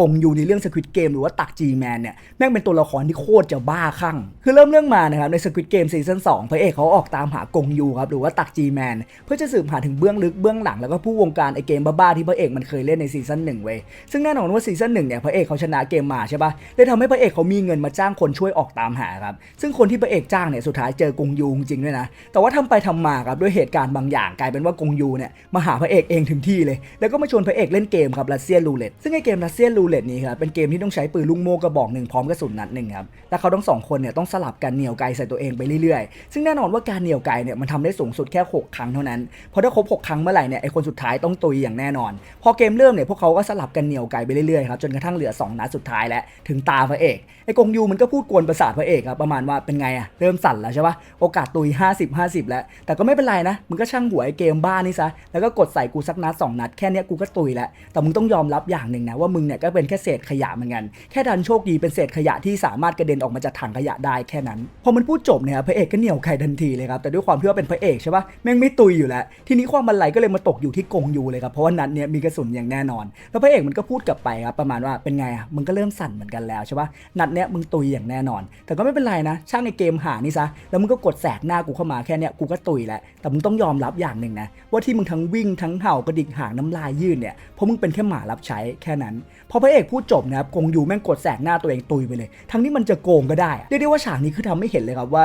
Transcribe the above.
กงยูในเรื่องสควิตเกมหรือว่าตักจีแมนเนี่ยแม่งเป็นตัวละครที่โคตรจะบ้าคลั่ง คือเริ่มเรื่องมานะครับในสควิตเกมซีซั่น2พระเอกเขาออกตามหากงยูครับหรือว่าตักจีแมนเพื่อจะสืบหาถึงเบื้องลึกเบื้องหลังแล้วก็ผู้วงการไอเกมบ้าๆที่พระเอกมันเคยเล่นในซีซั่นหนึ่งเว้ยซึ่งแน่นอนว่าซีซั่นหนึ่งเนี่ยพระเอกเขาชนะเกมมาใช่ปะเลยทำให้พระเอกเขามีเงินมาจ้างคนช่วยออกตามหาครับซึ่งคนที่พระเอกจ้างเนี่ยสุดท้ายเจอกงยูจริงด้วยนะแต่ว่าทำไปทำมาครับด้วยเหตุการณ์บางอย่างกลายเป็นว่ากงยูเนี่ยมาหาพระเอกเองถึงที่เลย แล้วก็มาชวนพระเอกเล่นเกมครับรัสเซียรูเล็ตซึ่งไอเกมรัสเซียรูเล็ตนี้ครับเป็นเกมที่ต้องใช้ปืนลูกโม่กระบอกหนึ่งพร้อมกระสุนนัดหนึ่งครับและเขาทั้งสองคนเนี่ยต้องสลับกันเหนี่ยวไกใส่ตัวเองไปเรื่อยๆ ซึ่งแน่นอนว่าการเหนี่ยวไกเนี่ยมันทำได้สูงสุดแค่ 6 ครั้งเท่านั้นเพราะถ้าครบ 6 ครั้งเมื่อไหร่เนี่ยไอคนสุดท้ายต้องตุยอย่างแน่นอน พอเกมเริ่มเนี่ยพวกเขาก็สลับกันเหนี่ยวไกไปเรื่อยๆครับจนกระทั่งเหลือ 2 นัดสุดท้ายแล้วถึงตาพระเอกไอกงยูมันก็พูดกวนประสาทพระเอกครับประมาณว่าเป็นไงอะเริ่มสั่นแล้วใช่ปะโอกาสตุย 50 50 แล้ว แต่ก็ไม่เป็นไรนะมึงก็ช่างหัวไอเกมบ้านี่ซะแล้วก็กดใส่กูสักนัดสองนัดแค่นี้กูก็ตุยแล้วแต่มึงต้องยอมรับอย่างหนึ่งนะว่ามึงเนี่ยก็เป็นแค่เศษขยะเหมือนกัน แค่ดันโชคดีเป็นเศษขยะที่สามารถกระเด็นออกมาจากถังขยะได้แค่นั้น พอมันพูดจบเนี่ยพระเอกก็เหนี่ยวไข่ทันทีเลยครับ แต่ด้วยความที่ว่าเป็นพระเอกใช่ปะแม่งไม่ตุยอยู่แล้ว ทีนี้ความบันไลก็เลยมาตกอยู่ที่กงยูเลยครับ เพราะว่านัดเนี้ยมีกระสุนอย่างแน่นอน แล้วพระเอกมันก็พูดกลับไปครับประมาณว่าเป็นไงอะ มึงก็เริ่มสั่นเหมือนกันแล้วใช่ปะนัดเนี้ยมึงตุยอย่างแน่นอน แต่ก็ไม่เป็นไรนะ ช่างในเกมหานี่ซะ แล้วมึงก็กดแสกหน้ากูเข้ามาแค่เนี้ยกูก็ตุยแล้ว แต่มึงต้องยอมรับอย่างหนึ่งนะว่าที่มึงทั้งวิ่งทั้งเห่ากระดิกหางน้ำลายยืดเนี่ยเพราะมึงเป็นแค่หมารับใช้แค่นั้นพอพระเอกพูดจบนะครับกงยูแม่งกดแสกหน้าตัวเองตุยไปเลย ทั้งนี้มันจะโกงก็ได้เรียกได้ว่าฉากนี้คือทำให้เห็นเลยครับว่า